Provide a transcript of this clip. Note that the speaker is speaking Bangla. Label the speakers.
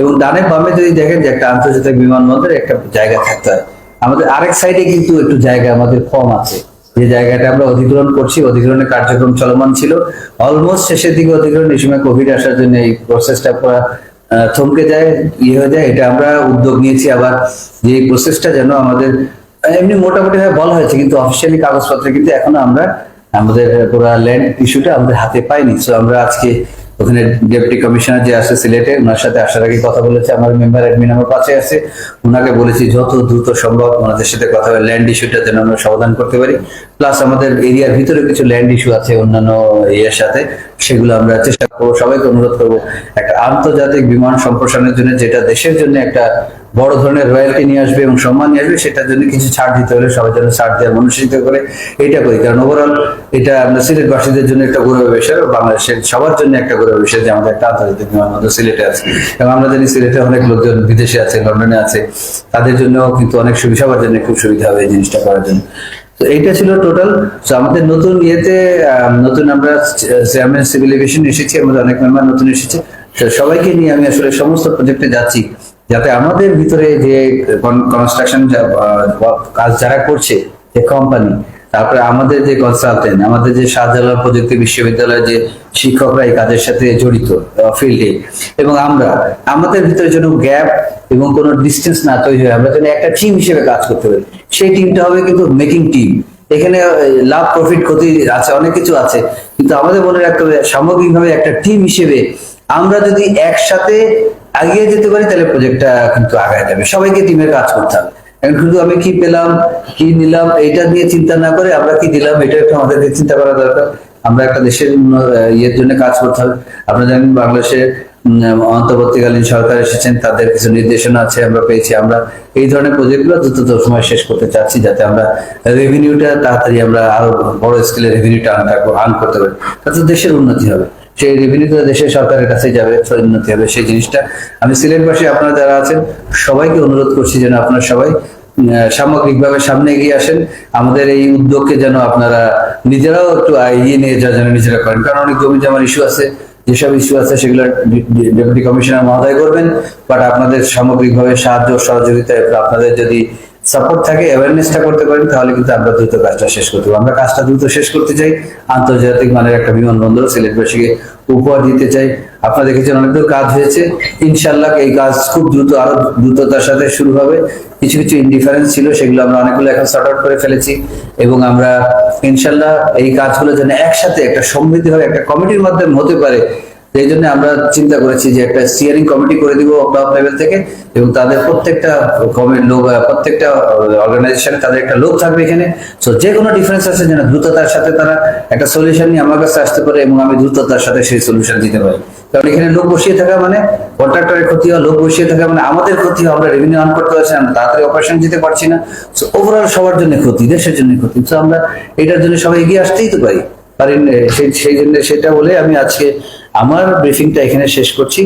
Speaker 1: এবং ডানে বামে যদি দেখেন যে একটা আন্তর্জাতিক বিমানবন্দর একটা জায়গা থাকতে হয়। আমাদের আরেক সাইডে কিন্তু একটু জায়গা আমাদের কম আছে। যে জায়গাটা আমরা অধিগ্রহণ করছি অধিগ্রহণের কার্যক্রম চলমান ছিল। অলমোস্ট শেষের দিকে অধিগ্রহণ এই সময় কোভিড আসার জন্য এই প্রসেসটা পুরো আহ, থমকে যায় ইয়ে হয়ে যায়। এটা আমরা উদ্যোগ নিয়েছি। আবার যে এই প্রসেসটা যেন আমাদের এমনি মোটামুটি ভাবে বলা হয়েছে কিন্তু অফিসিয়ালি কাগজপত্রে কিন্তু এখনও আমরা আমাদের পুরো ল্যান্ড ইস্যুটা আমাদের হাতে পাইনি। সো আমরা আজকে ওখানে ডেপুটি কমিশনার যে আছে সিলেটে, ওনার সাথে আসার আগে কথা বলেছে। আমার মেম্বার অ্যাডমিন আমার পাশে আছে। ওনাকে বলেছি, যত দ্রুত সম্ভব ওনাদের সাথে কথা বলে ল্যান্ড ইস্যুটা যেন আমরা সমাধান করতে পারি। প্লাস আমাদের এরিয়ার ভিতরে কিছু ল্যান্ড ইস্যু আছে অন্যান্য ইয়ের সাথে, সেগুলো আমরা চেষ্টা করব, সবাইকে অনুরোধ করব একটা আন্তর্জাতিক বিমান সম্প্রসারণের জন্য, যেটা দেশের জন্য একটা বড় ধরনের রয়্যালটি নিয়ে আসবে এবং সম্মান নিয়ে আসবে, সেটার জন্য কিছু ছাড় দিতে হলে সবাই যেন ছাড় দেওয়ার মনুষ্যিত করে এটা করি। কারণ ওভারঅল এটা আমরা সিলেটবাসীদের জন্য একটা গৌরবের বিষয় এবং বাংলাদেশের সবার জন্য একটা গৌরবের বিষয় যে আমাদের একটা আন্তর্জাতিক বিমানবন্দর সিলেটে আছে। এবং আমরা জানি সিলেটে অনেক লোকজন বিদেশে আছে, লন্ডনে আছে। তাদের জন্য কিন্তু অনেক সুবিধা সবার জন্য খুব সুবিধা হবে এই জিনিসটা করার জন্য। তো এইটা ছিল টোটাল তো আমাদের নতুন ইয়েতে নতুন আমরা চেয়ারম্যান সিভিল এভিয়েশন এসেছি, আমাদের অনেক মেম্বার নতুন এসেছে। সবাইকে নিয়ে আমি আসলে সমস্ত প্রজেক্টে যাচ্ছি। যাতে আমাদের ভিতরে যে কনস্ট্রাকশন কাজ যারা করছে, যে কোম্পানি তারপরে আমাদের যে কনসালটেন্ট আমাদের যে শাহজালাল প্রযুক্তি বিশ্ববিদ্যালয়ের যে শিক্ষকরা এই কাজের সাথে জড়িত ফিল্ডে এবং আমরা, আমাদের ভিতরে যেন গ্যাপ এবং কোনো ডিস্টেন্স না তৈরি হয়, আমরা যেন একটা টিম হিসেবে কাজ করতে পারি। সেই টিমটা হবে কিন্তু মেকিং টিম এখানে লাভ প্রফিট ক্ষতি আছে, অনেক কিছু আছে, কিন্তু আমাদের মনে রাখতে হবে, সামগ্রিকভাবে একটা টিম হিসেবে আমরা যদি একসাথে আগিয়ে যেতে পারি, তাহলে প্রজেক্টটা কিন্তু আগায় যাবে। সবাইকে টিমের কাজ করতে হবে। এখন শুধু আমি কি পেলাম, কি নিলাম এটা নিয়ে চিন্তা না করে আমরা কি দিলাম, এটা একটু আমাদেরকে চিন্তা করা দরকার। আমরা একটা দেশের ইয়ের জন্য কাজ করতে হবে। আপনারা জানেন বাংলাদেশে অন্তর্বর্তীকালীন সরকার এসেছেন, তাদের কিছু নির্দেশনা আছে আমরা পেয়েছি। আমরা এই ধরনের প্রজেক্টগুলো দ্রুত সময় শেষ করতে চাচ্ছি যাতে আমরা রেভিনিউটা তাড়াতাড়ি আমরা আরও বড় স্কেলে রেভিনিউটা আর্ন করতে পারি তাতে দেশের উন্নতি হবে। সেই রেভিনিউটা দেশের সরকারের কাছে যাবে উন্নতি হবে। সেই জিনিসটা আমি সিলেটবাসী আপনারা যারা আছেন, সবাইকে অনুরোধ করছি যেন আপনারা সবাই সামগ্রিকভাবে সামনে এগিয়ে আসেন। আমাদের এই উদ্যোগকে যেন আপনারা নিজেরাও একটু এগিয়ে নিয়ে যা যেন নিজেরা করেন। কারণ অনেক জমি জমার ইস্যু আছে। যেসব ইস্যু আছে সেগুলো ডেপুটি কমিশনার মহোদয় করবেন বাট আপনাদের সামগ্রিকভাবে সাহায্য সহযোগিতা আপনাদের যদি সাপোর্ট থাকে অ্যাওয়ারনেসটা করতে পারেন, তাহলে কিন্তু আমরা দ্রুত কাজটা শেষ করতে পারব। আমরা কাজটা দ্রুত শেষ করতে চাই। আন্তর্জাতিক মানের একটা বিমানবন্দর সিলেটবাসীকে উপহার দিতে চাই। আপনারা দেখেছেন অনেক দূর কাজ হয়েছে। ইনশাল্লাহ এই কাজ খুব দ্রুত, আরও দ্রুততার সাথে শুরু হবে। কিছু কিছু ইনডিফারেন্স ছিল, সেগুলো আমরা অনেকগুলো এখন সর্ট আউট করে ফেলেছি। এবং আমরা ইনশাল্লাহ এই কাজগুলো যেন একসাথে একটা সমৃদ্ধভাবে একটা কমিটির মাধ্যমে হতে পারে এই জন্য আমরা চিন্তা করেছি যে একটা স্টিয়ারিং কমিটি করে দিব টপ লেভেল থেকে এবং তাদের প্রত্যেকটা লোক প্রত্যেকটা অর্গানাইজেশনে তাদের একটা লোক থাকবে এখানে। সো যে কোনো ডিফারেন্স আছে যেন দ্রুততার সাথে তারা একটা সলিউশন নিয়ে আমার কাছে আসতে পারে এবং আমি দ্রুততার সাথে সেই সলিউশন দিতে পারি। কারণ এখানে লোক বসিয়ে থাকা মানে কন্ট্রাক্টরের ক্ষতি হয় লোক বসিয়ে থাকা মানে আমাদের ক্ষতি হয় আমরা রেভিনিউ আর্ন করতে পারছি আমরা তাড়াতাড়ি অপারেশন দিতে পারছি না। সো ওভারঅল সবার জন্য ক্ষতি, দেশের জন্য ক্ষতি। তো আমরা এটার জন্য সবাই এগিয়ে আসতেই তো পারি। পারি সেই সেই জন্য সেটা বলে আমি আজকে আমার ব্রিফিংটা এখানে শেষ করছি।